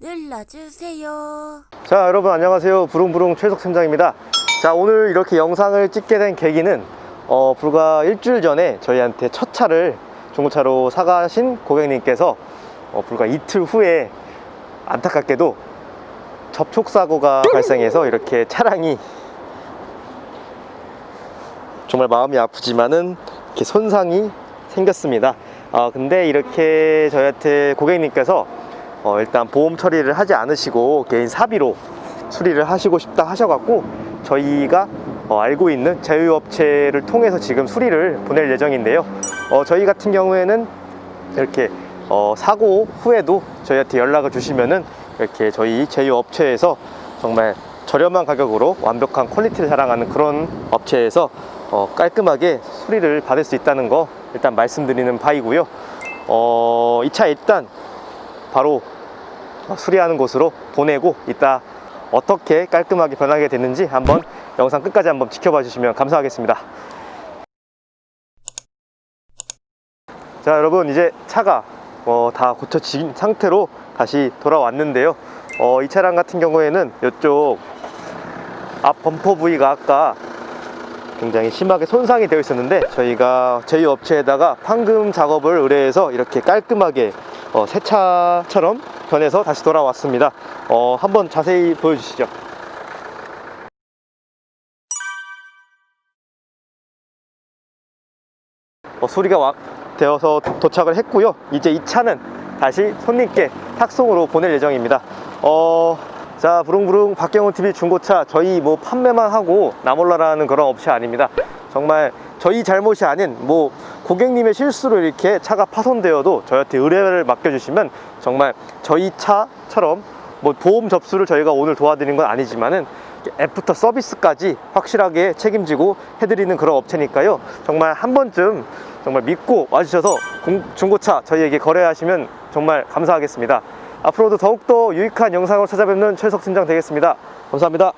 눌러주세요. 자 여러분 안녕하세요. 부릉부릉 최석 팀장입니다. 자 오늘 이렇게 영상을 찍게 된 계기는 어, 불과 일주일 전에 저희한테 첫 차를 중고차로 사가신 고객님께서 어, 불과 이틀 후에 안타깝게도 접촉사고가 발생해서 이렇게 차량이 정말 마음이 아프지만은 이렇게 손상이 생겼습니다. 아 근데 이렇게 저희한테 고객님께서 어, 일단 보험 처리를 하지 않으시고 개인 사비로 수리를 하시고 싶다 하셔갖고 저희가 어, 알고 있는 제휴업체를 통해서 지금 수리를 보낼 예정인데요. 어, 저희 같은 경우에는 이렇게 어, 사고 후에도 저희한테 연락을 주시면은 이렇게 저희 제휴업체에서 정말 저렴한 가격으로 완벽한 퀄리티를 자랑하는 그런 업체에서 어, 깔끔하게 수리를 받을 수 있다는 거 일단 말씀드리는 바이고요. 어, 이 차 일단 바로 수리하는 곳으로 보내고 이따 어떻게 깔끔하게 변하게 됐는지 한번 영상 끝까지 한번 지켜봐 주시면 감사하겠습니다. 자 여러분 이제 차가 어, 다 고쳐진 상태로 다시 돌아왔는데요. 어, 이 차량 같은 경우에는 이쪽 앞 범퍼 부위가 아까 굉장히 심하게 손상이 되어 있었는데 저희가 제휴 업체에다가 판금 작업을 의뢰해서 이렇게 깔끔하게 어, 새 차처럼 변해서 다시 돌아왔습니다. 어, 한번 자세히 보여주시죠. 어, 수리가 와- 되어서 도착을 했고요. 이제 이 차는 다시 손님께 탁송으로 보낼 예정입니다. 어, 자, 부릉부릉 박경훈 TV 중고차 저희 뭐 판매만 하고 나몰라라는 그런 업체 아닙니다. 정말 저희 잘못이 아닌 뭐 고객님의 실수로 이렇게 차가 파손되어도 저희한테 의뢰를 맡겨주시면 정말 저희 차처럼 뭐 보험 접수를 저희가 오늘 도와드린 건 아니지만은 애프터 서비스까지 확실하게 책임지고 해드리는 그런 업체니까요. 정말 한 번쯤 정말 믿고 와주셔서 공- 중고차 저희에게 거래하시면 정말 감사하겠습니다. 앞으로도 더욱더 유익한 영상으로 찾아뵙는 최석 팀장 되겠습니다. 감사합니다.